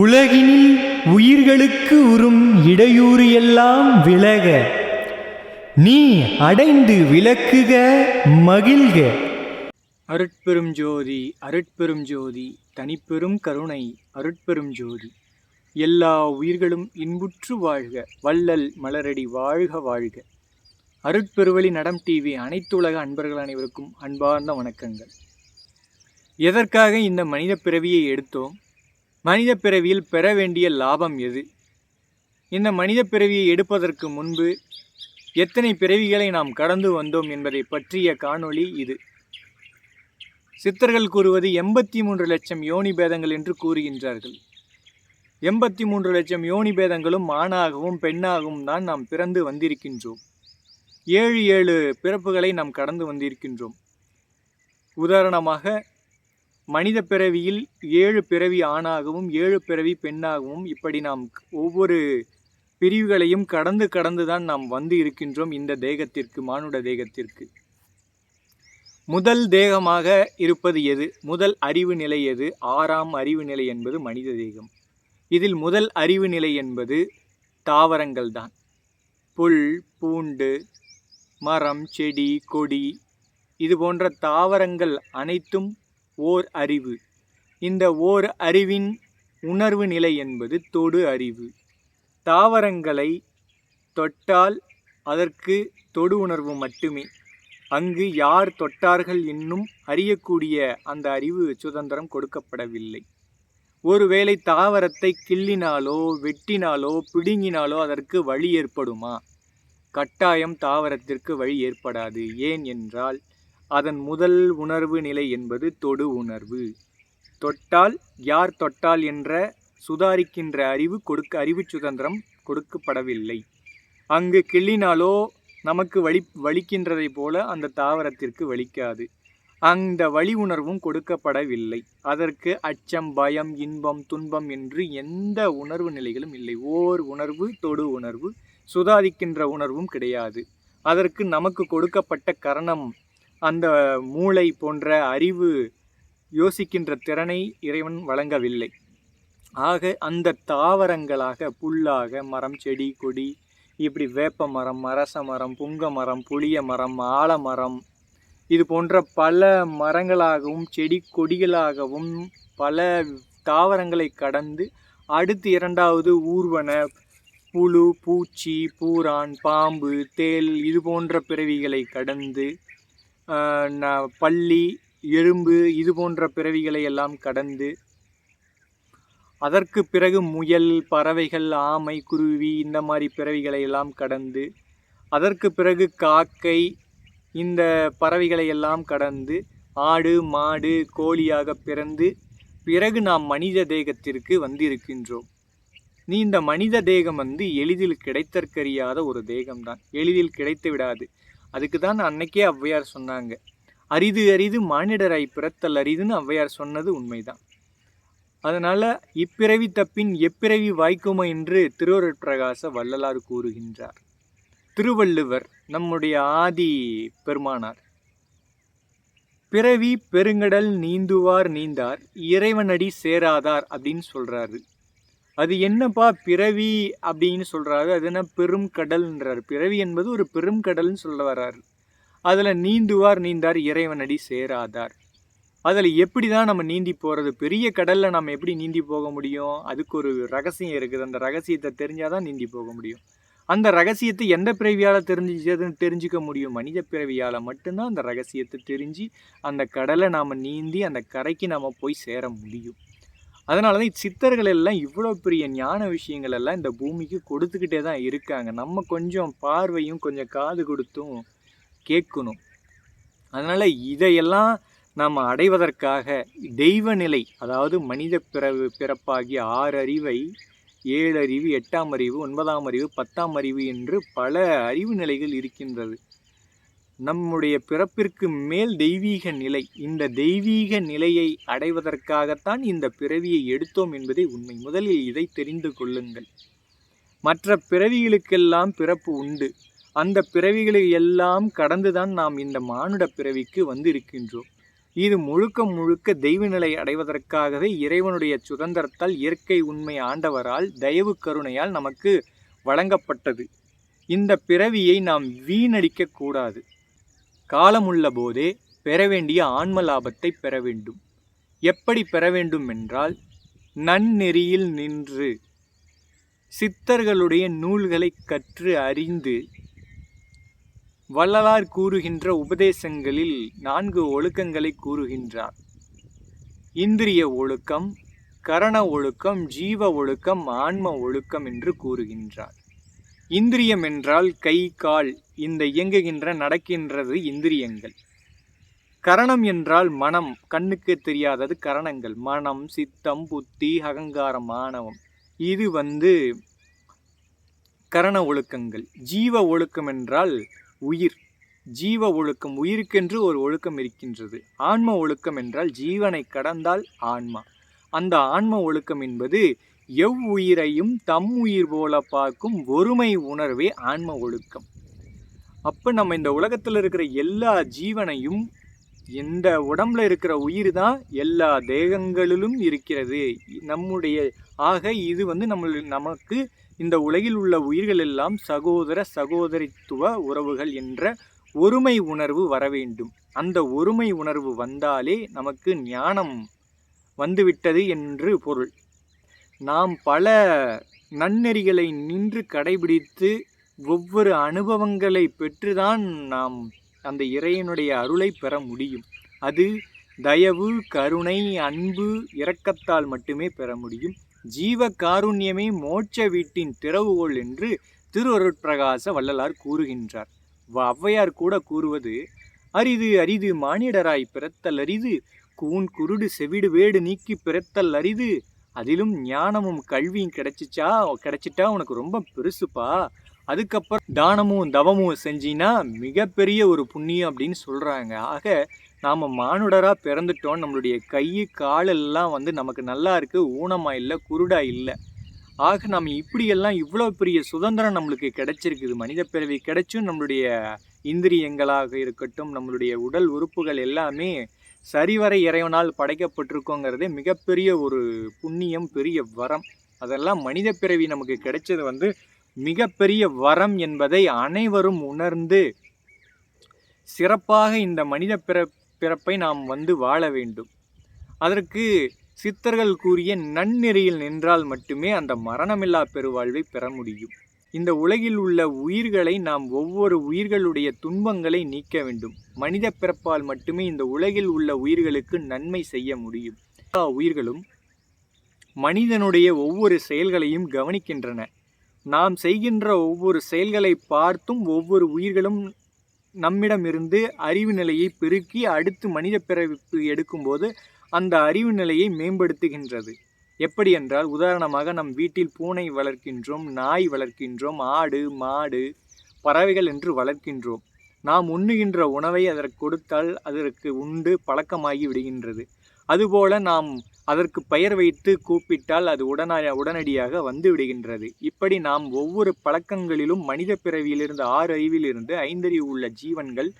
உலகினில் உயிர்களுக்கு உறும் இடையூறு எல்லாம் விலக. நீ அடைந்து விளக்குக மகிழ்க. அருட்பெரும் ஜோதி அருட்பெரும் ஜோதி தனிப்பெரும் கருணை அருட்பெரும் ஜோதி. எல்லா உயிர்களும் இன்புற்று வாழ்க வள்ளல் மலரடி வாழ்க வாழ்க. அருட்பெருவழி நடம் டிவி அனைத்து உலக அன்பர்கள் அனைவருக்கும் அன்பார்ந்த வணக்கங்கள். எதற்காக இந்த மனித பிறவியை எடுத்தோம்? மனித பிறவியில் பெற வேண்டிய லாபம் எது? இந்த மனித பிறவியை எடுப்பதற்கு முன்பு எத்தனை பிறவிகளை நாம் கடந்து வந்தோம் என்பதை பற்றிய காணொளி இது. சித்தர்கள் கூறுவது எண்பத்தி மூன்று லட்சம் யோனி பேதங்கள் என்று கூறுகின்றார்கள். எண்பத்தி மூன்று லட்சம் யோனி பேதங்களும் ஆணாகவும் பெண்ணாகவும் தான் நாம் பிறந்து வந்திருக்கின்றோம். ஏழு ஏழு பிறப்புகளை நாம் கடந்து வந்திருக்கின்றோம். உதாரணமாக மனித பிறவியில் ஏழு பிறவி ஆணாகவும் ஏழு பிறவி பெண்ணாகவும் இப்படி நாம் ஒவ்வொரு பிரிவுகளையும் கடந்து கடந்து தான் நாம் வந்து இருக்கின்றோம் இந்த தேகத்திற்கு மானுட தேகத்திற்கு. முதல் தேகமாக இருப்பது எது? முதல் அறிவு நிலை எது? ஆறாம் அறிவு நிலை என்பது மனித தேகம். இதில் முதல் அறிவு நிலை என்பது தாவரங்கள் தான். புல் பூண்டு மரம் செடி கொடி இது போன்ற தாவரங்கள் அனைத்தும் ஓர் அறிவு. இந்த ஓர் அறிவின் உணர்வு நிலை என்பது தொடு அறிவு. தாவரங்களை தொட்டால் அதற்கு தொடு உணர்வு மட்டுமே. அங்கு யார் தொட்டார்கள் என்னும் அறியக்கூடிய அந்த அறிவு சுதந்திரம் கொடுக்கப்படவில்லை. ஒருவேளை தாவரத்தை கிள்ளினாலோ வெட்டினாலோ பிடுங்கினாலோ அதற்கு வழி ஏற்படுமா? கட்டாயம் தாவரத்திற்கு வழி ஏற்படாது. ஏன் என்றால் அதன் முதல் உணர்வு நிலை என்பது தொடு உணர்வு. தொட்டால் யார் தொட்டால் என்ற சுதாரிக்கின்ற அறிவு கொடுக்க அறிவு சுதந்திரம் கொடுக்கப்படவில்லை. அங்கு கிள்ளினாலோ நமக்கு வலி வலிக்கின்றதை போல அந்த தாவரத்திற்கு வலிக்காது. அந்த வழி உணர்வும் கொடுக்கப்படவில்லை. அதற்கு அச்சம் பயம் இன்பம் துன்பம் என்று எந்த உணர்வு நிலைகளும் இல்லை. ஓர் உணர்வு தொடு உணர்வு சுதாரிக்கின்ற உணர்வும் கிடையாது. அதற்கு நமக்கு கொடுக்கப்பட்ட கரணம் அந்த மூளை போன்ற அறிவு யோசிக்கின்ற திறனை இறைவன் வழங்கவில்லை. ஆக அந்த தாவரங்களாக புல்லாக மரம் செடி கொடி இப்படி வேப்ப மரம் அரச மரம் புங்க மரம் புளிய மரம் ஆலமரம் இது போன்ற பல மரங்களாகவும் செடி கொடிகளாகவும் பல தாவரங்களை கடந்து அடுத்து இரண்டாவது ஊர்வன புழு பூச்சி பூரான் பாம்பு தேல் இது போன்ற பிறவிகளை கடந்து பள்ளி எறும்பு இது போன்ற பிறவிகளை எல்லாம் கடந்து அதற்கு பிறகு முயல் பறவைகள் ஆமை குருவி இந்த மாதிரி பிறவிகளை எல்லாம் கடந்து அதற்கு பிறகு காக்கை இந்த பறவைகளை எல்லாம் கடந்து ஆடு மாடு கோழியாக பிறந்து பிறகு நாம் மனித தேகத்திற்கு வந்திருக்கின்றோம். நீ இந்த மனித தேகம் வந்து எளிதில் கிடைத்தற்கறியாத ஒரு தேகம்தான். எளிதில் கிடைத்து விடாது. அதுக்கு தான் அன்னைக்கே ஔவையார் சொன்னாங்க. அரிது அரிது மானிடராய் பிறத்தல் அரிதுன்னு ஔவையார் சொன்னது உண்மைதான். அதனால் இப்பிறவி தப்பின் எப்பிறவி வாய்க்குமோ என்று திருவருட்பிரகாச வள்ளலார் கூறுகின்றார். திருவள்ளுவர் நம்முடைய ஆதி பெருமானார். பிறவி பெருங்கடல் நீந்துவார் நீந்தார் இறைவனடி சேராதார் அப்படின்னு சொல்கிறாரு அது என்னப்பா பிறவி அப்படின்னு சொல்கிறாரு அது என்ன பெரும் கடல்ன்றார் பிறவி என்பது ஒரு பெரும் கடல்னு சொல்ல வர்றாரு. அதில் நீந்துவார் நீந்தார் இறைவனடி சேராதார். அதில் எப்படி தான் நம்ம நீந்தி போகிறது பெரிய கடலில் நம்ம எப்படி நீந்தி போக முடியும்? அதுக்கு ஒரு ரகசியம் இருக்குது. அந்த ரகசியத்தை தெரிஞ்சால் தான் நீந்தி போக முடியும். அந்த ரகசியத்தை எந்த பிறவியால் தெரிஞ்சிச்சதுன்னு தெரிஞ்சுக்க முடியும்? மனித பிறவியால் மட்டும்தான் அந்த ரகசியத்தை தெரிஞ்சு அந்த கடலை நாம் நீந்தி அந்த கரைக்கு நாம் போய் சேர முடியும். அதனால தான் சித்தர்கள் எல்லாம் இவ்வளோ பெரிய ஞான விஷயங்கள் எல்லாம் இந்த பூமிக்கு கொடுத்துக்கிட்டே தான் இருக்காங்க. நம்ம கொஞ்சம் பார்வையும் கொஞ்சம் காது கொடுத்தும் கேட்கணும். அதனால் இதையெல்லாம் நாம் அடைவதற்காக தெய்வ நிலை அதாவது மனித பிறவு பிறப்பாகிய ஆறு அறிவை ஏழு அறிவு எட்டாம் அறிவு ஒன்பதாம் அறிவு பத்தாம் அறிவு என்று பல அறிவு நிலைகள் இருக்கின்றது. நம்முடைய பிறப்பிற்கு மேல் தெய்வீக நிலை இந்த தெய்வீக நிலையை அடைவதற்காகத்தான் இந்த பிறவியை எடுத்தோம் என்பதே உண்மை. முதலில் இதை தெரிந்து கொள்ளுங்கள். மற்ற பிறவிகளுக்கெல்லாம் பிறப்பு உண்டு. அந்த பிறவிகளை எல்லாம் கடந்துதான் நாம் இந்த மானுட பிறவிக்கு வந்து இருக்கின்றோம் இது முழுக்க முழுக்க தெய்வ நிலை அடைவதற்காகவே இறைவனுடைய சுதந்திரத்தால் இயற்கை உண்மை ஆண்டவரால் தயவு கருணையால் நமக்கு வழங்கப்பட்டது. இந்த பிறவியை நாம் வீணடிக்க கூடாது. காலமுள்ள போதே பெற வேண்டிய ஆன்ம லாபத்தை பெற வேண்டும் எப்படி பெற வேண்டும் என்றால் நன்னெறியில் நின்று சித்தர்களுடைய நூல்களை கற்று அறிந்து வள்ளலார் கூறுகின்ற உபதேசங்களில் நான்கு ஒழுக்கங்களை கூறுகின்றார். இந்திரிய ஒழுக்கம் கரண ஒழுக்கம் ஜீவ ஒழுக்கம் ஆன்ம ஒழுக்கம் என்று கூறுகின்றார். இந்திரியம் என்றால் கை கால். இந்த இயங்குகின்ற நடக்கின்றது இந்திரியங்கள். கரணம் என்றால் மனம். கண்ணுக்கு தெரியாதது கரணங்கள். மனம் சித்தம் புத்தி அகங்காரம் மாணவம் இது வந்து கரண ஒழுக்கங்கள். ஜீவ ஒழுக்கம் என்றால் உயிர். ஜீவ ஒழுக்கம் உயிருக்கென்று ஒரு ஒழுக்கம் இருக்கின்றது. ஆன்ம ஒழுக்கம் என்றால் ஜீவனை கடந்தால் ஆன்மா. அந்த ஆன்ம ஒழுக்கம் என்பது எவ்வுயிரையும் தம் உயிர் போல பார்க்கும் ஒருமை உணர்வே ஆன்ம ஒழுக்கம். அப்போ நம்ம இந்த உலகத்தில் இருக்கிற எல்லா ஜீவனையும் இந்த உடம்புல இருக்கிற உயிர் தான் எல்லா தேகங்களிலும் இருக்கிறது. நம்முடைய ஆக இது வந்து நம்ம நமக்கு இந்த உலகில் உள்ள உயிர்கள் எல்லாம் சகோதர சகோதரித்துவ உறவுகள் என்ற ஒருமை உணர்வு வர வேண்டும். அந்த ஒருமை உணர்வு வந்தாலே நமக்கு ஞானம் வந்துவிட்டது என்று பொருள். நாம் பல நன்னெறிகளை நின்று கடைபிடித்து ஒவ்வொரு அனுபவங்களை பெற்றுதான் நாம் அந்த இறைவனுடைய அருளை பெற முடியும். அது தயவு கருணை அன்பு இரக்கத்தால் மட்டுமே பெற முடியும். ஜீவ காருண்யமே மோட்ச வீட்டின் திறவுகோள் என்று திருவருட்பிரகாச வள்ளலார் கூறுகின்றார். ஔவையார் கூட கூறுவது அரிது அரிது மானிடராய் பிறத்தல் அரிது கூன் குருடு செவிடு வேடு நீக்கி பிறத்தல் அரிது அதிலும் ஞானமும் கல்வியும் கிடைச்சிச்சா? கிடைச்சிட்டா உனக்கு ரொம்ப பெருசுப்பா. அதுக்கப்புறம் தானமும் தவமும் செஞ்சினா மிகப்பெரிய ஒரு புண்ணியம் அப்படின்னு சொல்கிறாங்க ஆக நாம் மானுடராக பிறந்துட்டோம். நம்மளுடைய கை காலெல்லாம் வந்து நமக்கு நல்லா இருக்குது ஊனமாக இல்லை குருடாக இல்லை. ஆக நம்ம இப்படியெல்லாம் இவ்வளோ பெரிய சுதந்திரம் நம்மளுக்கு கிடைச்சிருக்குது. மனித பிறவி கிடைச்சும் நம்மளுடைய இந்திரியங்களாக இருக்கட்டும் நம்மளுடைய உடல் உறுப்புகள் எல்லாமே சரிவர இறைவனால் படைக்கப்பட்டிருக்கோங்கிறதே மிகப்பெரிய ஒரு புண்ணியம் பெரிய வரம். அதெல்லாம் மனித பிறவி நமக்கு கிடைச்சது வந்து மிகப்பெரிய வரம் என்பதை அனைவரும் உணர்ந்து சிறப்பாக இந்த மனித பிற பிறப்பை நாம் வந்து வாழ வேண்டும். அதற்கு சித்தர்கள் கூறிய நன்னெறியில் நின்றால் மட்டுமே அந்த மரணமில்லா பெருவாழ்வை பெற முடியும். இந்த உலகில் உள்ள உயிர்களை நாம் ஒவ்வொரு உயிர்களுடைய துன்பங்களை நீக்க வேண்டும். மனித பிறப்பால் மட்டுமே இந்த உலகில் உள்ள உயிர்களுக்கு நன்மை செய்ய முடியும். எல்லா உயிர்களும் மனிதனுடைய ஒவ்வொரு செயல்களையும் கவனிக்கின்றன. நாம் செய்கின்ற ஒவ்வொரு செயல்களை பார்த்தும் ஒவ்வொரு உயிர்களும் நம்மிடமிருந்து அறிவு நிலையை பெருக்கி அடுத்து மனித பிறப்பு எடுக்கும்போது அந்த அறிவு நிலையை மேம்படுத்துகின்றது. எப்படி என்றால் உதாரணமாக நம் வீட்டில் பூனை வளர்க்கின்றோம் நாய் வளர்க்கின்றோம் ஆடு மாடு பறவைகள் என்று வளர்க்கின்றோம். நாம் உண்ணுகின்ற உணவை அதற்கு கொடுத்தால் அதற்கு உண்டு பழக்கமாகி விடுகின்றது. அதுபோல நாம் அதற்கு பெயர் வைத்து கூப்பிட்டால் அது உடன உடனடியாக வந்து விடுகின்றது. இப்படி நாம் ஒவ்வொரு பழக்கங்களிலும் மனித பிறவியிலிருந்து ஆறு அறிவிலிருந்து ஐந்தறிவு உள்ள ஜீவன்கள்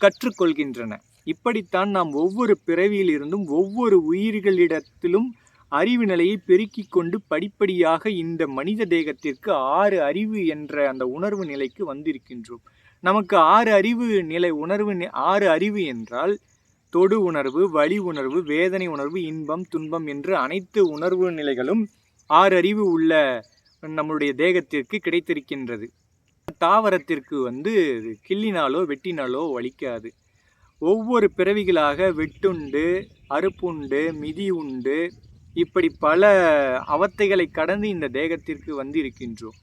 கற்றுக்கொள்கின்றன. இப்படித்தான் நாம் ஒவ்வொரு பிறவியிலிருந்தும் ஒவ்வொரு உயிர்களிடத்திலும் அறிவு நிலையை பெருக்கிக் கொண்டு படிப்படியாக இந்த மனித தேகத்திற்கு ஆறு அறிவு என்ற அந்த உணர்வு நிலைக்கு வந்திருக்கின்றோம். நமக்கு ஆறு அறிவு நிலை உணர்வு ஆறு அறிவு என்றால் தொடு உணர்வு வழி உணர்வு வேதனை உணர்வு இன்பம் துன்பம் என்று அனைத்து உணர்வு நிலைகளும் ஆறு அறிவு உள்ள நம்மளுடைய தேகத்திற்கு கிடைத்திருக்கின்றது. தாவரத்திற்கு வந்து கிள்ளினாலோ வெட்டினாலோ வலிக்காது. ஒவ்வொரு பிறவிகளாக வெட்டுண்டு அறுப்புண்டு மிதி உண்டு இப்படி பல அவத்தைகளை கடந்து இந்த தேகத்திற்கு வந்து இருக்கின்றோம்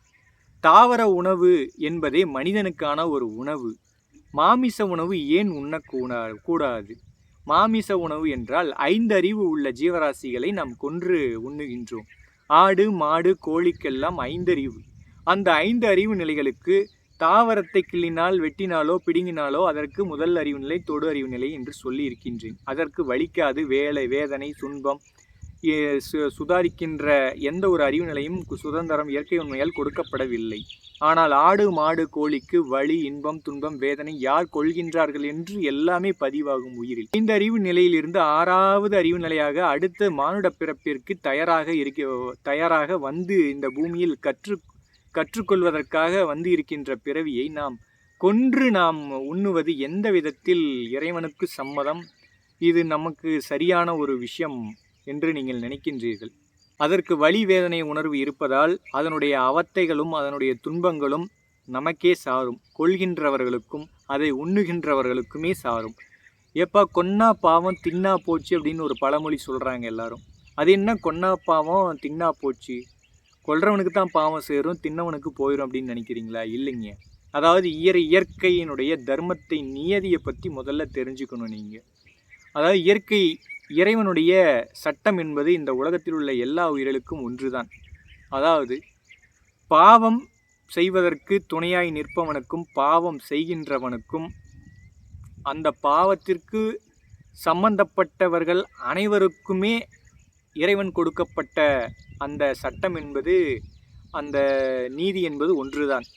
தாவர உணவு என்பதே மனிதனுக்கான ஒரு உணவு. மாமிச உணவு ஏன் உண்ணக்கூடா கூடாது? மாமிச உணவு என்றால் ஐந்தறிவு உள்ள ஜீவராசிகளை நாம் கொன்று உண்ணுகின்றோம். ஆடு மாடு கோழிக்கெல்லாம் ஐந்தறிவு அந்த ஐந்து அறிவு நிலைகளுக்கு தாவரத்தை கிள்ளினால் வெட்டினாலோ பிடுங்கினாலோ அதற்கு முதல் அறிவு நிலை தொடு அறிவு நிலை என்று சொல்லி இருக்கின்றேன் அதற்கு வலிக்காது வேலை வேதனை துன்பம் சுதாரிக்கின்ற எந்த ஒரு அறிவு நிலையும் சுதந்திரம் இயற்கை உண்மையால் கொடுக்கப்படவில்லை. ஆனால் ஆடு மாடு கோழிக்கு வலி இன்பம் துன்பம் வேதனை யார் கொள்கின்றார்கள் என்று எல்லாமே பதிவாகும் உயிரில். இந்த அறிவு நிலையிலிருந்து ஆறாவது அறிவு நிலையாக அடுத்த மானுட பிறப்பிற்கு தயாராக இருக்க தயாராக வந்து இந்த பூமியில் கற்று கற்றுக்கொள்வதற்காக வந்து இருக்கின்ற பிறவியை நாம் கொன்று நாம் உண்ணுவது எந்த விதத்தில் இறைவனுக்கு சம்மதம்? இது நமக்கு சரியான ஒரு விஷயம் என்று நீங்கள் நினைக்கின்றீர்கள். அதற்கு வழி வேதனை உணர்வு இருப்பதால் அதனுடைய அவத்தைகளும் அதனுடைய துன்பங்களும் நமக்கே சாரும். கொள்கின்றவர்களுக்கும் அதை உண்ணுகின்றவர்களுக்குமே சாரும். எப்பா கொன்னா பாவம் தின்னா போச்சு அப்படின்னு ஒரு பழமொழி சொல்கிறாங்க எல்லாரும். அது என்ன? கொன்னா பாவம் தின்னா போச்சு. கொல்றவனுக்கு தான் பாவம் சேரும் தின்னவனுக்கு போயிடும் அப்படின்னு நினைக்கிறீங்களா? இல்லைங்க. அதாவது இயற் இயற்கையினுடைய தர்மத்தை நியதியை பற்றி முதல்ல தெரிஞ்சுக்கணும் நீங்கள் அதாவது இயற்கை இறைவனுடைய சட்டம் என்பது இந்த உலகத்தில் உள்ள எல்லா உயிர்களுக்கும் ஒன்றுதான். அதாவது பாவம் செய்வதற்கு துணையாய் நிற்பவனுக்கும் பாவம் செய்கின்றவனுக்கும் அந்த பாவத்திற்கு சம்பந்தப்பட்டவர்கள் அனைவருக்குமே இறைவன் கொடுக்கப்பட்ட அந்த சட்டம் என்பது அந்த நீதி என்பது ஒன்றுதான்.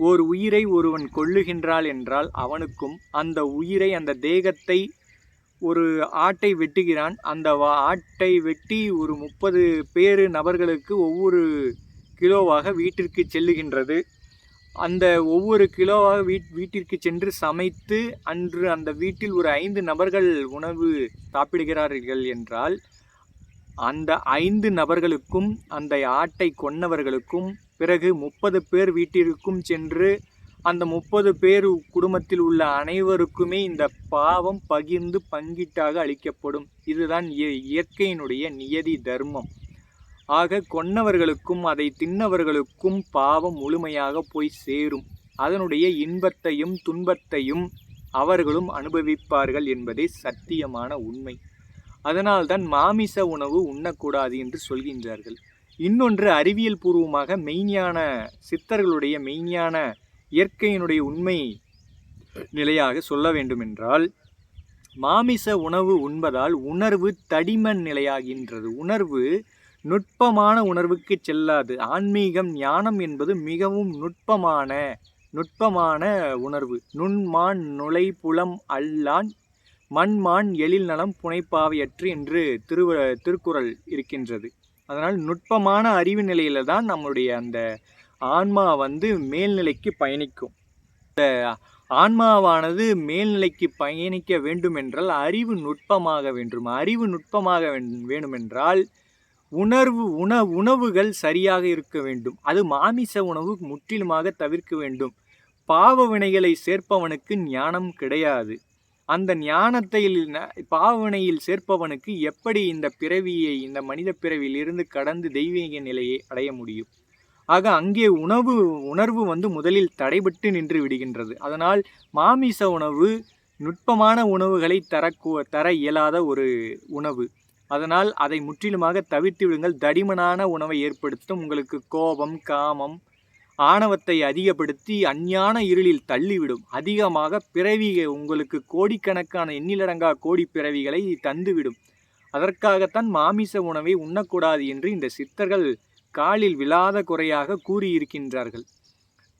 ஒரு உயிரை ஒருவன் கொள்ளுகின்றாள் என்றால் அவனுக்கும் அந்த உயிரை அந்த தேகத்தை ஒரு ஆட்டை வெட்டுகிறான். அந்த வா ஆட்டை வெட்டி ஒரு முப்பது பேர் நபர்களுக்கு ஒவ்வொரு கிலோவாக வீட்டிற்கு செல்லுகின்றது. அந்த ஒவ்வொரு கிலோவாக வீட் வீட்டிற்கு சென்று சமைத்து அன்று அந்த வீட்டில் ஒரு ஐந்து நபர்கள் உணவு சாப்பிடுகிறார்கள் என்றால் அந்த ஐந்து நபர்களுக்கும் அந்த ஆட்டை கொன்னவர்களுக்கும் பிறகு முப்பது பேர் வீட்டிற்கும் சென்று அந்த முப்பது பேர் குடும்பத்தில் உள்ள அனைவருக்குமே இந்த பாவம் பகிர்ந்து பங்கிட்டாக அளிக்கப்படும். இதுதான் இயற்கையினுடைய நியதி தர்மம். ஆக கொன்னவர்களுக்கும் அதை தின்னவர்களுக்கும் பாவம் முழுமையாக போய் சேரும். அதனுடைய இன்பத்தையும் துன்பத்தையும் அவர்களும் அனுபவிப்பார்கள் என்பதே சத்தியமான உண்மை. அதனால்தான் மாமிச உணவு உண்ணக்கூடாது என்று சொல்கின்றார்கள். இன்னொன்று அறிவியல் பூர்வமாக மெய்ஞான சித்தர்களுடைய மெய்ஞான இயற்கையினுடைய உண்மை நிலையாக சொல்ல வேண்டுமென்றால் மாமிச உணவு உண்பதால் உணர்வு தடிமன் நிலையாகின்றது. உணர்வு நுட்பமான உணர்வுக்கு செல்லாது. ஆன்மீகம் ஞானம் என்பது மிகவும் நுட்பமான நுட்பமான உணர்வு. நுண்மான் நுழைப்புலம் அல்லான் மண்மான் எழில் நலம் புனைப்பாவையற்று என்று திருவ திருக்குறள் இருக்கின்றது. அதனால் நுட்பமான அறிவு நிலையில தான் நம்மளுடைய அந்த ஆன்மா வந்து மேல்நிலைக்கு பயணிக்கும். இந்த ஆன்மாவானது மேல்நிலைக்கு பயணிக்க வேண்டுமென்றால் அறிவு நுட்பமாக வேண்டும். அறிவு நுட்பமாக வேண்டுமென்றால் உணர்வு உண உணவுகள் சரியாக இருக்க வேண்டும். அது மாமிச உணவு முற்றிலுமாக தவிர்க்க வேண்டும். பாவ வினைகளை சேர்ப்பவனுக்கு ஞானம் கிடையாது. அந்த ஞானத்தை பாவனையில் சேர்ப்பவனுக்கு எப்படி இந்த பிறவியை இந்த மனித பிறவியிலிருந்து கடந்து தெய்வீக நிலையை அடைய முடியும்? ஆக அங்கே உணவு உணர்வு வந்து முதலில் தடைபட்டு நின்று விடுகின்றது. அதனால் மாமிச உணவு நுட்பமான உணவுகளை தரக்கூ தர இயலாத ஒரு உணவு. அதனால் அதை முற்றிலுமாக தவிர்த்து விடுங்கள். தடிமனான உணவை ஏற்படுத்தும். உங்களுக்கு கோபம் காமம் ஆணவத்தை அதிகப்படுத்தி அஞ்ஞான இருளில் தள்ளிவிடும். அதிகமாக பிறவி உங்களுக்கு கோடிக்கணக்கான எண்ணிலடங்கா கோடி பிறவிகளை தந்துவிடும். அதற்காகத்தான் மாமிச உணவை உண்ணக்கூடாது என்று இந்த சித்தர்கள் காலில் விழாத குறையாக கூறியிருக்கின்றார்கள்.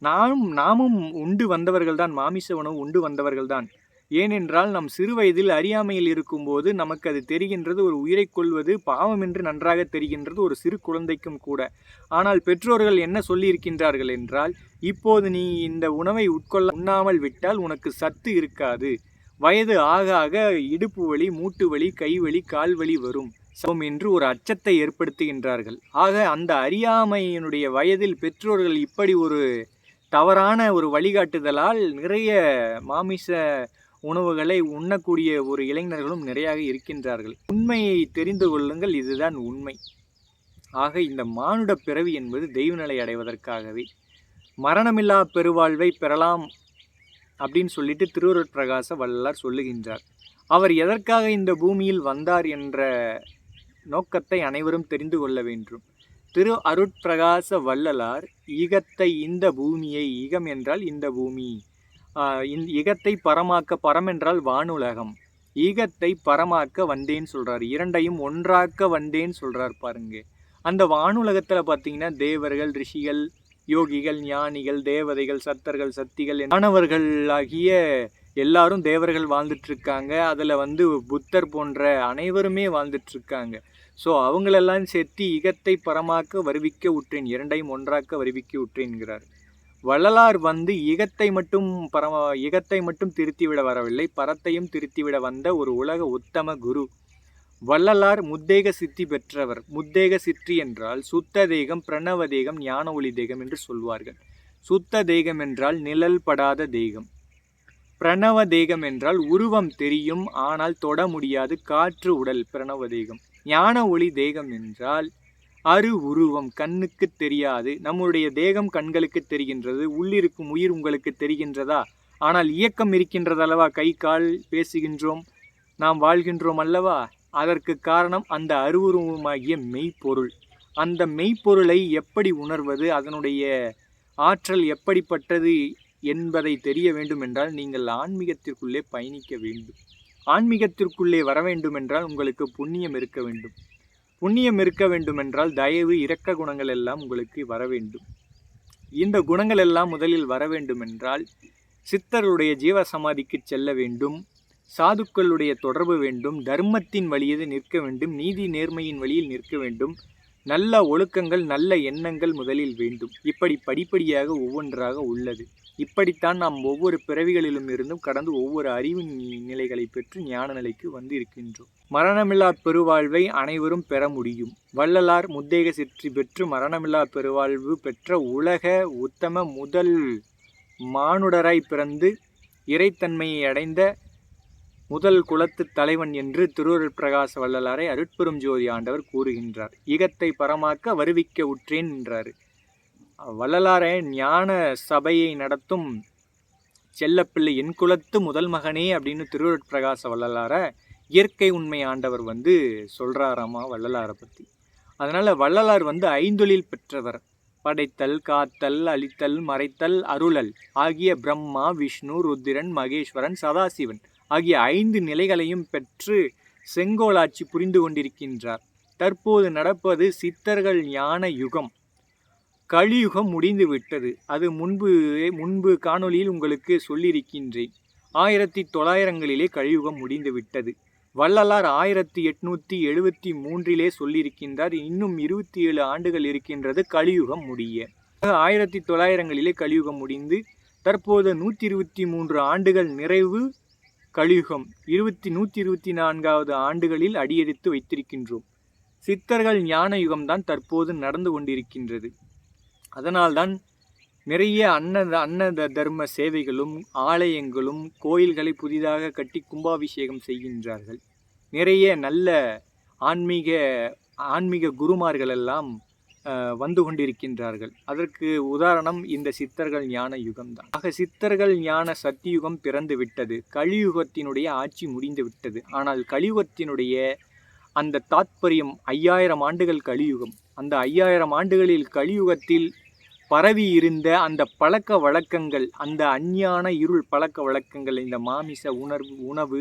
நாம் நாமும் உண்டு வந்தவர்கள்தான் மாமிச உணவு உண்டு வந்தவர்கள்தான். ஏனென்றால் நம் சிறு வயதில் அறியாமையில் இருக்கும்போது நமக்கு அது தெரிகின்றது ஒரு உயிரை கொள்வது பாவம் என்று நன்றாக தெரிகின்றது ஒரு சிறு குழந்தைக்கும் கூட. ஆனால் பெற்றோர்கள் என்ன சொல்லியிருக்கின்றார்கள் என்றால் இப்போது நீ இந்த உணவை உட்கொள்ள உண்ணாமல் விட்டால் உனக்கு சத்து இருக்காது. வயது ஆக ஆக இடுப்பு வலி மூட்டு வலி கை வலி கால் வலி வரும். சமம் என்று ஒரு அச்சத்தை ஏற்படுத்துகின்றார்கள். ஆக அந்த அறியாமையினுடைய வயதில் பெற்றோர்கள் இப்படி ஒரு தவறான ஒரு வழிகாட்டுதலால் நிறைய மாமிச உணவுகளை உண்ணக்கூடிய ஒரு இளைஞர்களும் நிறையாக இருக்கின்றார்கள். உண்மையை தெரிந்து கொள்ளுங்கள் இதுதான் உண்மை. ஆக இந்த மானுட பிறவி என்பது தெய்வநிலை அடைவதற்காகவே. மரணமில்லா பெருவாழ்வை பெறலாம் அப்படின்னு சொல்லிட்டு திருவருட் பிரகாச வல்லார் சொல்லுகின்றார். அவர் எதற்காக இந்த பூமியில் வந்தார் என்ற நோக்கத்தை அனைவரும் தெரிந்து கொள்ள வேண்டும். திரு அருட்பிரகாச வள்ளலார் ஈகத்தை இந்த பூமியை ஈகம் என்றால் இந்த பூமி. ஈகத்தை பரமாக்க பரம் என்றால் வானுலகம். ஈகத்தை பரமாக்க வந்தேன்னு சொல்கிறார் இரண்டையும் ஒன்றாக்க வந்தேன்னு சொல்கிறார் பாருங்க. அந்த வானுலகத்தில் பார்த்தீங்கன்னா தேவர்கள் ரிஷிகள் யோகிகள் ஞானிகள் தேவதைகள் சத்தர்கள் சக்திகள் மாணவர்களாகிய எல்லாரும் தேவர்கள் வாழ்ந்துட்டுருக்காங்க அதில் வந்து புத்தர் போன்ற அனைவருமே வாழ்ந்துட்டுருக்காங்க ஸோ அவங்களெல்லாம் சேர்த்து இகத்தை பரமாக்க வருவிக்க உற்றேன் இரண்டையும் ஒன்றாக்க வருவிக்க உற்றேன்கிறார். வள்ளலார் வந்து இகத்தை மட்டும் பரம இகத்தை மட்டும் திருத்திவிட வரவில்லை பரத்தையும் திருத்திவிட வந்த ஒரு உலக உத்தம குரு. வள்ளலார் முத்தேக சித்தி பெற்றவர். முத்தேக சித்தி என்றால் சுத்த தேகம் பிரணவ தேகம் ஞான ஒளி தேகம் என்று சொல்வார்கள். சுத்த தேகம் என்றால் நிழல் படாத தெய்கம் பிரணவ தேகம் என்றால் உருவம் தெரியும் ஆனால் தொட முடியாது காற்று உடல் பிரணவ தேகம் ஞான ஒளி தேகம் என்றால் அரு உருவம் கண்ணுக்கு தெரியாது. நம்முடைய தேகம் கண்களுக்கு தெரிகின்றது உள்ளிருக்கும் உயிர் உங்களுக்கு தெரிகின்றதா? ஆனால் இயக்கம் இருக்கின்றதல்லவா? கை கால் பேசுகின்றோம் நாம் வாழ்கின்றோம் அல்லவா? அதற்கு காரணம் அந்த அருவுருவமாகிய மெய்ப்பொருள். அந்த மெய்ப்பொருளை எப்படி உணர்வது? அதனுடைய ஆற்றல் எப்படிப்பட்டது? என்பதை தெரிய வேண்டுமென்றால் நீங்கள் ஆன்மீகத்திற்குள்ளே பயணிக்க வேண்டும். ஆன்மீகத்திற்குள்ளே வர வேண்டுமென்றால் உங்களுக்கு புண்ணியம் இருக்க வேண்டும். புண்ணியம் இருக்க வேண்டுமென்றால் தயவு இரக்க குணங்கள் எல்லாம் உங்களுக்கு வர வேண்டும். இந்த குணங்கள் எல்லாம் முதலில் வர வேண்டுமென்றால் சித்தருடைய ஜீவ சமாதிக்கு செல்ல வேண்டும். சாதுக்களுடைய தொடர்பு வேண்டும். தர்மத்தின் வழியது நிற்க வேண்டும். நீதி நேர்மையின் வழியில் நிற்க வேண்டும். நல்ல ஒழுக்கங்கள் நல்ல எண்ணங்கள் முதலில் வேண்டும். இப்படி படிப்படியாக ஒவ்வொன்றாக உள்ளது. இப்படித்தான் நாம் ஒவ்வொரு பிறவிகளிலும் இருந்தும் கடந்து ஒவ்வொரு அறிவு நிலைகளை பெற்று ஞான நிலைக்கு வந்து இருக்கின்றோம் மரணமில்லா பெருவாழ்வை அனைவரும் பெற முடியும். வள்ளலார் முத்தேக சிற்றி பெற்று மரணமில்லா பெருவாழ்வு பெற்ற உலக உத்தம முதல் மானுடராய் பிறந்து இறைத்தன்மையை அடைந்த முதல் குலத்து தலைவன் என்று திருவருட் பிரகாச வள்ளலாரை அருட்பெரும் ஜோதி ஆண்டவர் கூறுகின்றார். ஈகத்தை பரமாக்க வருவிக்க உற்றேன் என்றார். வள்ளலாரை ஞான சபையை நடத்தும் செல்லப்பிள்ளை என் குலத்து முதல் மகனே அப்படின்னு திருவருட்பிரகாச வள்ளலார இயற்கை உண்மை ஆண்டவர் வந்து சொல்கிறாராமா வள்ளலாரை பற்றி அதனால் வள்ளலார் வந்து ஐந்தொழில் பெற்றவர். படைத்தல் காத்தல் அழித்தல் மறைத்தல் அருளல் ஆகிய பிரம்மா விஷ்ணு ருத்திரன் மகேஸ்வரன் சதாசிவன் ஆகிய ஐந்து நிலைகளையும் பெற்று செங்கோலாட்சி புரிந்து கொண்டிருக்கின்றார். தற்போது நடப்பது சித்தர்கள் ஞான யுகம். கலியுகம் முடிந்து விட்டது அது முன்பு முன்பு காணொலியில் உங்களுக்கு சொல்லியிருக்கின்றேன். ஆயிரத்தி தொள்ளாயிரங்களிலே கலியுகம் முடிந்து விட்டது வள்ளலார் ஆயிரத்தி எட்நூற்றி எழுபத்தி மூன்றிலே சொல்லியிருக்கின்றார் இன்னும் இருபத்தி ஏழு ஆண்டுகள் இருக்கின்றது கலியுகம் முடிய. ஆயிரத்தி தொள்ளாயிரங்களிலே கலியுகம் முடிந்து தற்போது நூற்றி இருபத்தி மூன்று ஆண்டுகள் நிறைவு கலியுகம் இருபத்தி நூற்றி இருபத்தி நான்காவது ஆண்டுகளில் அடியெடுத்து வைத்திருக்கின்றோம். சித்தர்கள் ஞான யுகம்தான் தற்போது நடந்து கொண்டிருக்கின்றது. அதனால்தான் நிறைய அன்ன அன்ன தர்ம சேவைகளும் ஆலயங்களும் கோயில்களை புதிதாக கட்டி கும்பாபிஷேகம் செய்கின்றார்கள். நிறைய நல்ல ஆன்மீக ஆன்மீக குருமார்கள் எல்லாம் வந்து கொண்டிருக்கின்றார்கள். அதற்கு உதாரணம் இந்த சித்தர்கள் ஞான யுகம்தான். ஆக சித்தர்கள் ஞான சத்தியுகம் பிறந்து விட்டது. கலியுகத்தினுடைய ஆட்சி முடிந்து விட்டது. ஆனால் கலியுகத்தினுடைய அந்த தாத்பரியம் ஐயாயிரம் ஆண்டுகள் கலியுகம். அந்த ஐயாயிரம் ஆண்டுகளில் கலியுகத்தில் பரவி இருந்த அந்த பழக்க வழக்கங்கள் அந்த அஞ்ஞான இருள் பழக்க வழக்கங்கள் இந்த மாமிச உணர்வு உணவு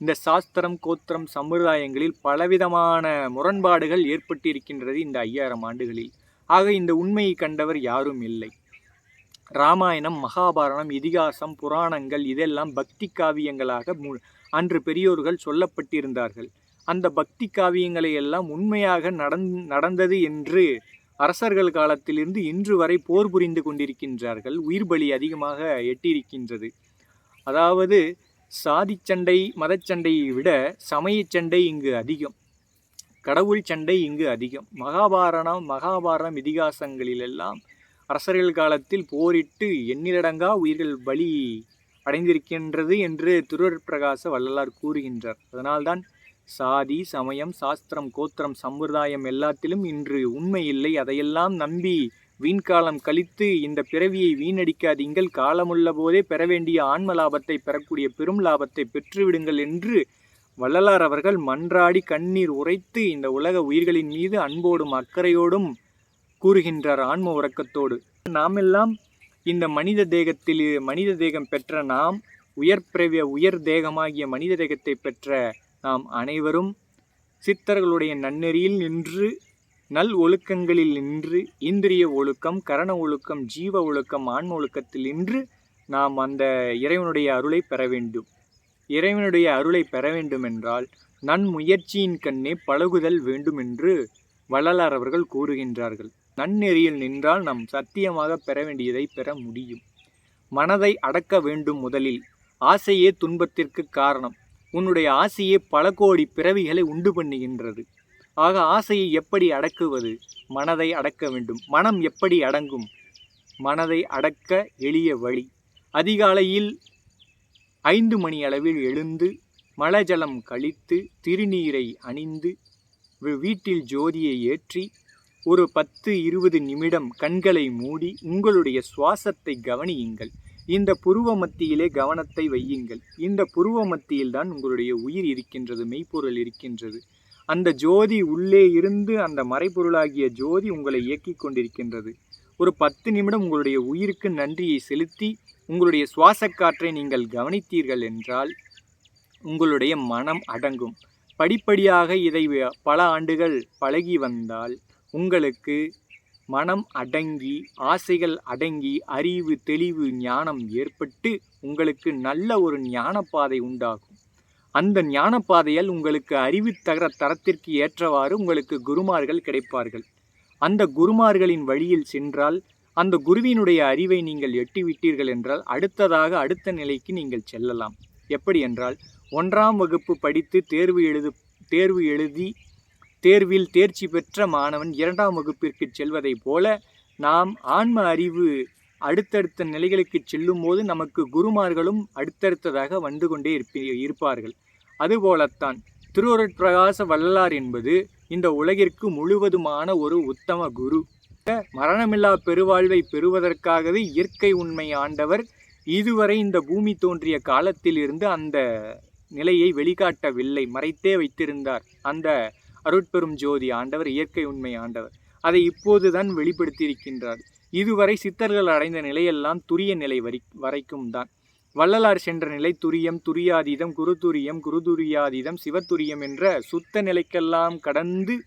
இந்த சாஸ்திரம் கோத்திரம் சம்பிரதாயங்களில் பலவிதமான முரண்பாடுகள் ஏற்பட்டிருக்கின்றது இந்த ஐயாயிரம் ஆண்டுகளில். ஆக இந்த உண்மையை கண்டவர் யாரும் இல்லை. ராமாயணம் மகாபாரதம் இதிகாசம் புராணங்கள் இதெல்லாம் பக்தி காவியங்களாக மு அன்று பெரியோர்கள் சொல்லப்பட்டிருந்தார்கள். அந்த பக்தி காவியங்களை எல்லாம் உண்மையாக நடந் நடந்தது என்று அரசர்கள் காலத்திலிருந்து இன்று வரை போர் புரிந்து கொண்டிருக்கின்றார்கள். உயிர் பலி அதிகமாக எட்டியிருக்கின்றது. அதாவது சாதி சண்டை மதச்சண்டையை விட சமய சண்டை இங்கு அதிகம். கடவுள் சண்டை இங்கு அதிகம். மகாபாரதம் மகாபாரதம் இதிகாசங்களிலெல்லாம் அரசர்கள் காலத்தில் போரிட்டு எண்ணிலடங்கா உயிர்கள் பலி அடைந்திருக்கின்றது என்று திருவருட்பிரகாச வள்ளலார் கூறுகின்றார். அதனால்தான் சாதி சமயம் சாஸ்திரம் கோத்திரம் சம்பிரதாயம் எல்லாத்திலும் இன்று உண்மை இல்லை. அதையெல்லாம் நம்பி வீண்காலம் கழித்து இந்த பிறவியை வீணடிக்காதீங்கள். காலமுள்ள போதே பெற வேண்டிய ஆன்ம லாபத்தை பெறக்கூடிய பெரும் லாபத்தை பெற்றுவிடுங்கள் என்று வள்ளலார் அவர்கள் மன்றாடி கண்ணீர் உரைத்து இந்த உலக உயிர்களின் மீது அன்போடும் அக்கறையோடும் கூறுகின்றார் ஆன்ம உறக்கத்தோடு. நாமெல்லாம் இந்த மனித தேகத்தில் மனித தேகம் பெற்ற நாம் உயர் பிறவிய உயர் தேகமாகிய மனித தேகத்தை பெற்ற நாம் அனைவரும் சித்தர்களுடைய நன்னெறியில் நின்று நல் ஒழுக்கங்களில் நின்று இந்திரிய ஒழுக்கம் கரண ஒழுக்கம் ஜீவ ஒழுக்கம் ஆன்ம ஒழுக்கத்தில் நின்று நாம் அந்த இறைவனுடைய அருளை பெற வேண்டும். இறைவனுடைய அருளை பெற வேண்டுமென்றால் நன்முயற்சியின் கண்ணே பழகுதல் வேண்டும் என்று வள்ளலார் அவர்கள் கூறுகின்றார்கள். நன்னெறியில் நின்றால் நாம் சத்தியமாக பெற வேண்டியதை பெற முடியும். மனதை அடக்க வேண்டும் முதலில். ஆசையே துன்பத்திற்கு காரணம். உன்னுடைய ஆசையே பல கோடி பிறவிகளை உண்டு பண்ணுகின்றது. ஆக ஆசையை எப்படி அடக்குவது? மனதை அடக்க வேண்டும். மனம் எப்படி அடங்கும்? மனதை அடக்க எளிய வழி. அதிகாலையில் ஐந்து மணி அளவில் எழுந்து மலஜலம் கழித்து திருநீரை அணிந்து வீட்டில் ஜோதியை ஏற்றி ஒரு பத்து இருபது நிமிடம் கண்களை மூடி உங்களுடைய சுவாசத்தை கவனியுங்கள். இந்த புருவ மத்தியிலே கவனத்தை வையுங்கள். இந்த புருவ மத்தியில்தான் உங்களுடைய உயிர் இருக்கின்றது மெய்ப்பொருள் இருக்கின்றது. அந்த ஜோதி உள்ளே இருந்து அந்த மறைபொருளாகிய ஜோதி உங்களை இயக்கி கொண்டிருக்கின்றது. ஒரு பத்து நிமிடம் உங்களுடைய உயிருக்கு நன்றியை செலுத்தி உங்களுடைய சுவாசக் காற்றை நீங்கள் கவனித்தீர்கள் என்றால் உங்களுடைய மனம் அடங்கும். படிப்படியாக இதை பல ஆண்டுகள் பழகி வந்தால் உங்களுக்கு மனம் அடங்கி ஆசைகள் அடங்கி அறிவு தெளிவு ஞானம் ஏற்பட்டு உங்களுக்கு நல்ல ஒரு ஞானப்பாதை உண்டாகும். அந்த ஞானப்பாதையால் உங்களுக்கு அறிவு தகர தரத்திற்கு ஏற்றவாறு உங்களுக்கு குருமார்கள் கிடைப்பார்கள். அந்த குருமார்களின் வழியில் சென்றால் அந்த குருவினுடைய அறிவை நீங்கள் எட்டிவிட்டீர்கள் என்றால் அடுத்ததாக அடுத்த நிலைக்கு நீங்கள் செல்லலாம். எப்படி என்றால் ஒன்றாம் வகுப்பு படித்து தேர்வு எழுது தேர்வு எழுதி தேர்வில் தேர்ச்சி பெற்ற மாணவன் இரண்டாம் வகுப்பிற்கு செல்வதைப் போல நாம் ஆன்ம அறிவு அடுத்தடுத்த நிலைகளுக்கு செல்லும்போது நமக்கு குருமார்களும் அடுத்தடுத்ததாக வந்து கொண்டே இருப்பி இருப்பார்கள். அதுபோலத்தான் திருவருட்பிரகாச வள்ளலார் என்பது இந்த உலகிற்கு முழுவதுமான ஒரு உத்தம குரு. மரணமில்லா பெருவாழ்வை பெறுவதற்காகவே இயற்கை உண்மை ஆண்டவர் இதுவரை இந்த பூமி தோன்றிய காலத்தில் இருந்து அந்த நிலையை வெளிக்காட்டவில்லை மறைத்தே வைத்திருந்தார். அந்த அருட்பெரும் ஜோதி ஆண்டவர் இயற்கை உண்மை ஆண்டவர். அதை இப்போதுதான் வெளிப்படுத்தியிருக்கின்றார். இதுவரை சித்தர்கள் அடைந்த நிலையெல்லாம் துரிய நிலை வரை வரைக்கும் தான். வள்ளலார் சென்ற நிலை துரியம் துரியாதீதம் குருதுரியம் குருதுரியாதீதம் சிவத்துரியம் என்ற சுத்த நிலைக்கெல்லாம் கடந்து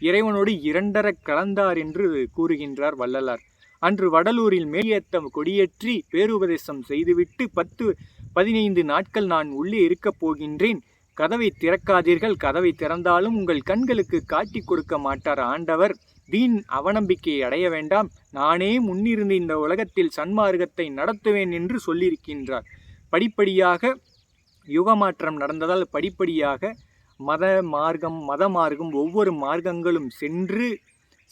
இறைவனோடு இரண்டர கலந்தார் என்று கூறுகின்றார் வள்ளலார். அன்று வடலூரில் மேலியத்தம் கொடியேற்றி பேருபதேசம் செய்துவிட்டு பத்து பதினைந்து நாட்கள் நான் உள்ளே இருக்கப் போகின்றேன். கதவை திறக்காதீர்கள் கதவை திறந்தாலும் உங்கள் கண்களுக்கு காட்டிக் கொடுக்க மாட்டார் ஆண்டவர். வீண் அவநம்பிக்கையை அடைய வேண்டாம். நானே முன்னிருந்து இந்த உலகத்தில் சன்மார்க்கத்தை நடத்துவேன் என்று சொல்லியிருக்கின்றார். படிப்படியாக யுகமாற்றம் நடந்ததால் படிப்படியாக மத மார்க்கம் மத மார்க்கம் ஒவ்வொரு மார்க்கங்களும் சென்று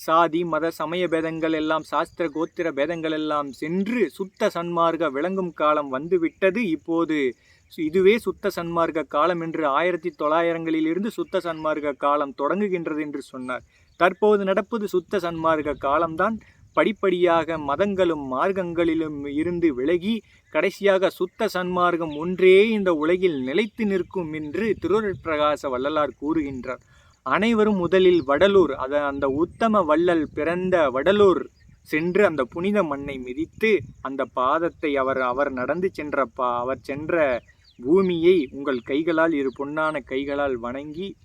சாதி மத சமய பேதங்கள் எல்லாம் சாஸ்திர கோத்திர பேதங்கள் எல்லாம் சென்று சுத்த சன்மார்க்க விளங்கும் காலம் வந்துவிட்டது. இப்போது இதுவே சுத்த சன்மார்க்க காலம் என்று ஆயிரத்தி தொள்ளாயிரங்களிலிருந்து சுத்த சன்மார்க்க காலம் தொடங்குகின்றது என்று சொன்னார். தற்போது நடப்பது சுத்த சன்மார்க்க காலம்தான். படிப்படியாக மதங்களும் மார்க்கங்களிலும் இருந்து விலகி கடைசியாக சுத்த சன்மார்க்கம் ஒன்றே இந்த உலகில் நிலைத்து நிற்கும் என்று திருவருட்பிரகாச வள்ளலார் கூறுகின்றார். அனைவரும் முதலில் வடலூர் அத அந்த உத்தம வள்ளல் பிறந்த வடலூர் சென்று அந்த புனித மண்ணை மிதித்து அந்த பாதத்தை அவர் அவர் நடந்து சென்ற பா அவர் சென்ற பூமியை உங்கள் கைகளால் இரு பொன்னான கைகளால் வணங்கி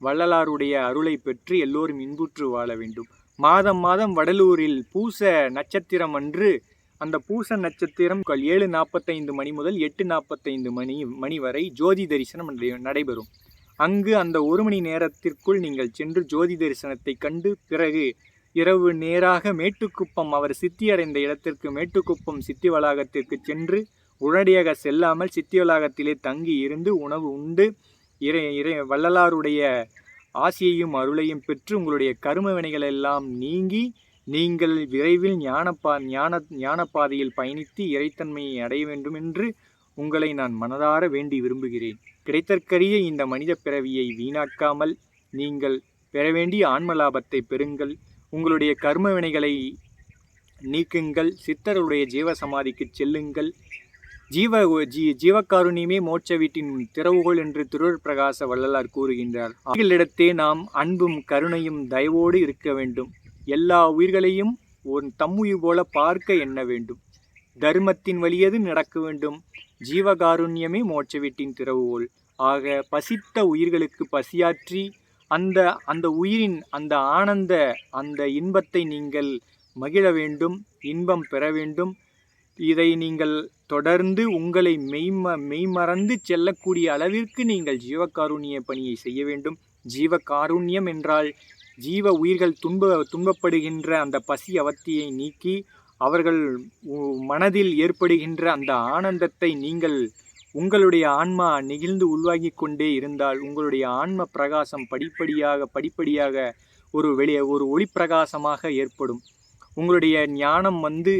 வள்ளலாருடைய அருளை பெற்று எல்லோரும் இன்புற்று வாழ வேண்டும். மாதம் மாதம் வடலூரில் பூச நட்சத்திரம் அன்று அந்த பூச நட்சத்திரம் ஏழு நாற்பத்தைந்து மணி முதல் எட்டு நாற்பத்தைந்து மணி மணி வரை ஜோதி தரிசனம் நடை- நடைபெறும். அங்கு அந்த ஒரு மணி நேரத்திற்குள் நீங்கள் சென்று ஜோதி தரிசனத்தை கண்டு பிறகு இரவு நேராக மேட்டுக்குப்பம் அவர் சித்தியடைந்த இடத்திற்கு மேட்டுக்குப்பம் சித்தி வளாகத்திற்கு சென்று உடனடியாக செல்லாமல் சித்தி வளாகத்திலே தங்கி இருந்து உணவு உண்டு. இறை இறை வள்ளலாருடைய ஆசியையும் அருளையும் பெற்று உங்களுடைய கரும வினைகள் எல்லாம் நீங்கி நீங்கள் விரைவில் ஞானப்பா ஞான ஞானப்பாதையில் பயணித்து இறைத்தன்மையை அடைய வேண்டும் என்று உங்களை நான் மனதார வேண்டி விரும்புகிறேன். கிடைத்தற்கரிய இந்த மனித பிறவியை வீணாக்காமல் நீங்கள் பெற வேண்டிய ஆன்ம லாபத்தை பெறுங்கள். உங்களுடைய கர்ம வினைகளை நீக்குங்கள். சித்தருடைய ஜீவ சமாதிக்கு செல்லுங்கள். ஜீவ ஜீ ஜீவகாருண்யமே மோட்ச வீட்டின் திறவுகோள் என்று திருவர் பிரகாச வள்ளலார் கூறுகின்றார். அவர்களிடத்தே நாம் அன்பும் கருணையும் தயவோடு இருக்க வேண்டும். எல்லா உயிர்களையும் ஒரு தம்முயிர் போல பார்க்க எண்ண வேண்டும். தர்மத்தின் வழியது நடக்க வேண்டும்? ஜீவகாருண்யமே மோட்ச வீட்டின் திறவுகோள். ஆக பசித்த உயிர்களுக்கு பசியாற்றி அந்த அந்த உயிரின் அந்த ஆனந்த அந்த இன்பத்தை நீங்கள் மகிழ வேண்டும் இன்பம் பெற வேண்டும். இதை நீங்கள் தொடர்ந்து உங்களை மெய்ம மெய்மறந்து செல்லக்கூடிய அளவிற்கு நீங்கள் ஜீவகாருண்ய பணியை செய்ய வேண்டும். ஜீவகாருண்யம் என்றால் ஜீவ உயிர்கள் துன்ப துன்பப்படுகின்ற அந்த பசி அவத்தியை நீக்கி அவர்கள் மனதில் ஏற்படுகின்ற அந்த ஆனந்தத்தை நீங்கள் உங்களுடைய ஆன்மா நெகிழ்ந்து உள்வாங்கி கொண்டே இருந்தால் உங்களுடைய ஆன்ம பிரகாசம் படிப்படியாக படிப்படியாக ஒரு வெளியே ஒரு ஒளி பிரகாசமாக ஏற்படும். உங்களுடைய ஞானம் வந்து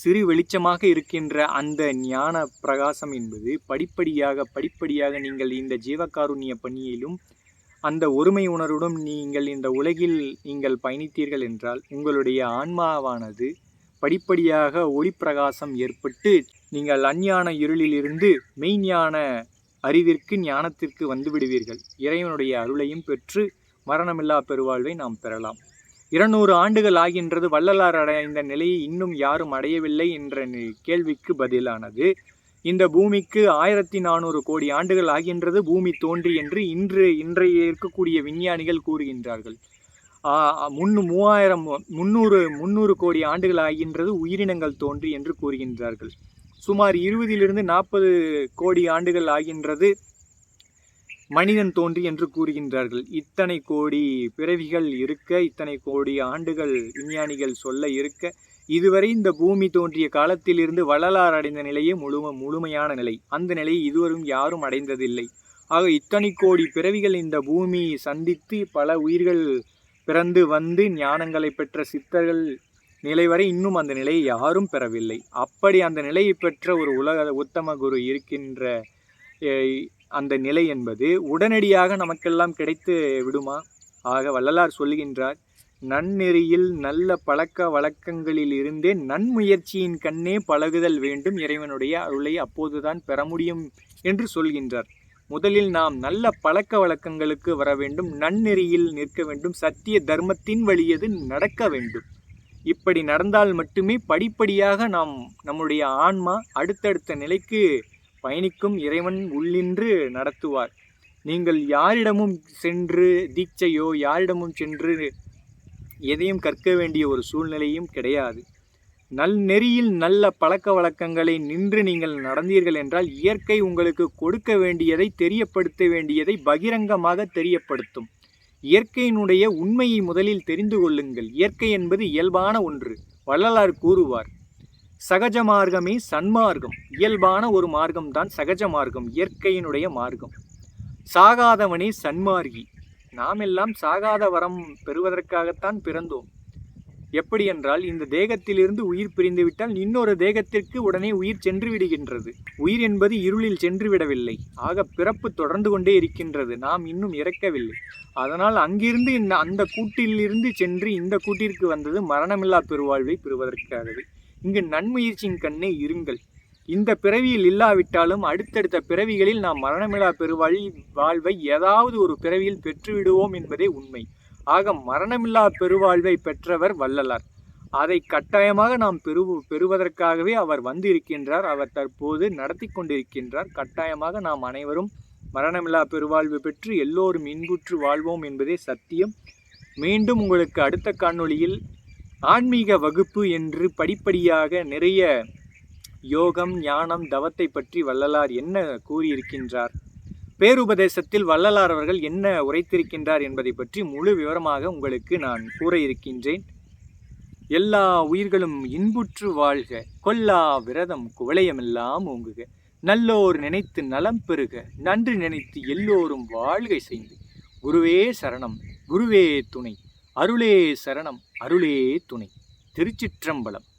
சிறு வெளிச்சமாக இருக்கின்ற அந்த ஞான பிரகாசம் என்பது படிப்படியாக படிப்படியாக நீங்கள் இந்த ஜீவகாருண்ய பணியிலும் அந்த ஒருமை உணர்வுடன் நீங்கள் இந்த உலகில் நீங்கள் பயணித்தீர்கள் என்றால் உங்களுடைய ஆன்மாவானது படிப்படியாக ஒளிப்பிரகாசம் ஏற்பட்டு நீங்கள் அஞ்ஞான இருளிலிருந்து மெய்ஞான அறிவிற்கு ஞானத்திற்கு வந்துவிடுவீர்கள் இறைவனுடைய அருளையும் பெற்று மரணமில்லா பெருவாழ்வை நாம் பெறலாம். இருநூறு ஆண்டுகள் ஆகின்றது வள்ளலார் அடைந்த நிலையை இன்னும் யாரும் அடையவில்லை என்ற கேள்விக்கு பதிலானது. இந்த பூமிக்கு ஆயிரத்தி நானூறு கோடி ஆண்டுகள் ஆகின்றது பூமி தோன்றி என்று இன்று இன்றைய இருக்கக்கூடிய விஞ்ஞானிகள் கூறுகின்றார்கள். முன்னு மூவாயிரம் முன்னூறு முந்நூறு கோடி ஆண்டுகள் ஆகின்றது உயிரினங்கள் தோன்றி என்று கூறுகின்றார்கள். சுமார் இருபதிலிருந்து நாற்பது கோடி ஆண்டுகள் ஆகின்றது மனிதன் தோன்றி என்று கூறுகின்றார்கள். இத்தனை கோடி பிறவிகள் இருக்க இத்தனை கோடி ஆண்டுகள் விஞ்ஞானிகள் சொல்ல இருக்க இதுவரை இந்த பூமி தோன்றிய காலத்திலிருந்து வள்ளலார் அடைந்த நிலையே முழும முழுமையான நிலை. அந்த நிலையை இதுவரும் யாரும் அடைந்ததில்லை. ஆக இத்தனை கோடி பிறவிகள் இந்த பூமி சந்தித்து பல உயிர்கள் பிறந்து வந்து ஞானங்களை பெற்ற சித்தர்கள் நிலை வரை இன்னும் அந்த நிலையை யாரும் பெறவில்லை. அப்படி அந்த நிலையை பெற்ற ஒரு உலக உத்தம குரு இருக்கின்ற அந்த நிலை என்பது உடனடியாக நமக்கெல்லாம் கிடைத்து விடுமா? ஆக வள்ளலார் சொல்கின்றார் நன்னெறியில் நல்ல பழக்க வழக்கங்களில் இருந்தே நன்முயற்சியின் கண்ணே பழகுதல் வேண்டும். இறைவனுடைய அருளை அப்போதுதான் பெற முடியும் என்று சொல்கின்றார். முதலில் நாம் நல்ல பழக்க வழக்கங்களுக்கு வர வேண்டும். நன்னெறியில் நிற்க வேண்டும். சத்திய தர்மத்தின் வழியது நடக்க வேண்டும். இப்படி நடந்தால் மட்டுமே படிப்படியாக நாம் நம்முடைய ஆன்மா அடுத்தடுத்த நிலைக்கு பயணிக்கும் இறைவன் உள்ளின்று நடத்துவார். நீங்கள் யாரிடமும் சென்று தீட்சையோ யாரிடமும் சென்று எதையும் கற்க வேண்டிய ஒரு சூழ்நிலையும் கிடையாது. நல் நெறியில் நல்ல பழக்க வழக்கங்களை நின்று நீங்கள் நடந்தீர்கள் என்றால் இயற்கை உங்களுக்கு கொடுக்க வேண்டியதை தெரியப்படுத்த வேண்டியதை பகிரங்கமாக தெரியப்படுத்தும். இயற்கையினுடைய உண்மையை முதலில் தெரிந்து கொள்ளுங்கள். இயற்கை என்பது இயல்பான ஒன்று. வள்ளலார் கூறுவார் சகஜ மார்க்கமே சன்மார்க்கம் இயல்பான ஒரு மார்க்கம்தான் சகஜ மார்க்கம் இயற்கையினுடைய மார்க்கம். சாகாதவனே சன்மார்கி. நாம் எல்லாம் சாகாத வரம் பெறுவதற்காகத்தான் பிறந்தோம். எப்படி என்றால் இந்த தேகத்திலிருந்து உயிர் பிரிந்துவிட்டால் இன்னொரு தேகத்திற்கு உடனே உயிர் சென்று விடுகின்றது உயிர் என்பது இருளில் சென்று விடவில்லை ஆக பிறப்பு தொடர்ந்து கொண்டே இருக்கின்றது. நாம் இன்னும் இறக்கவில்லை. அதனால் அங்கிருந்து இந்த அந்த கூட்டிலிருந்து சென்று இந்த கூட்டிற்கு வந்தது மரணமில்லா பெருவாழ்வை பெறுவதற்காகவே. இங்கு நன்முயற்சியின் கண்ணே இருங்கள். இந்த பிறவியில் இல்லாவிட்டாலும் அடுத்தடுத்த பிறவிகளில் நாம் மரணமில்லா பெருவாழி வாழ்வை ஏதாவது ஒரு பிறவியில் பெற்றுவிடுவோம் என்பதே உண்மை. ஆக மரணமில்லா பெருவாழ்வை பெற்றவர் வள்ளலார். அதை கட்டாயமாக நாம் பெறு பெறுவதற்காகவே அவர் வந்து இருக்கின்றார் அவர் தற்போது நடத்தி கொண்டிருக்கின்றார். கட்டாயமாக நாம் அனைவரும் மரணமில்லா பெருவாழ்வு பெற்று எல்லோரும் இன்புற்று வாழ்வோம் என்பதே சத்தியம். மீண்டும் உங்களுக்கு அடுத்த காணொளியில் ஆன்மீக வகுப்பு என்று படிப்படியாக நிறைய யோகம் ஞானம் தவத்தை பற்றி வள்ளலார் என்ன கூறியிருக்கின்றார்? பேருபதேசத்தில் வள்ளலார் அவர்கள் என்ன உரைத்திருக்கின்றார் என்பதை பற்றி முழு விவரமாக உங்களுக்கு நான் கூற இருக்கின்றேன் எல்லா உயிர்களும் இன்புற்று வாழ்க கொல்லா விரதம் குவளையமெல்லாம் ஓங்குக. நல்லோர் நினைத்து நலம் பெறுக நன்று நினைத்து எல்லோரும் வாழ்கை செய்து. குருவே சரணம் குருவே துணை அருளே சரணம். அருளே துணை. திருச்சிற்றம்பலம்.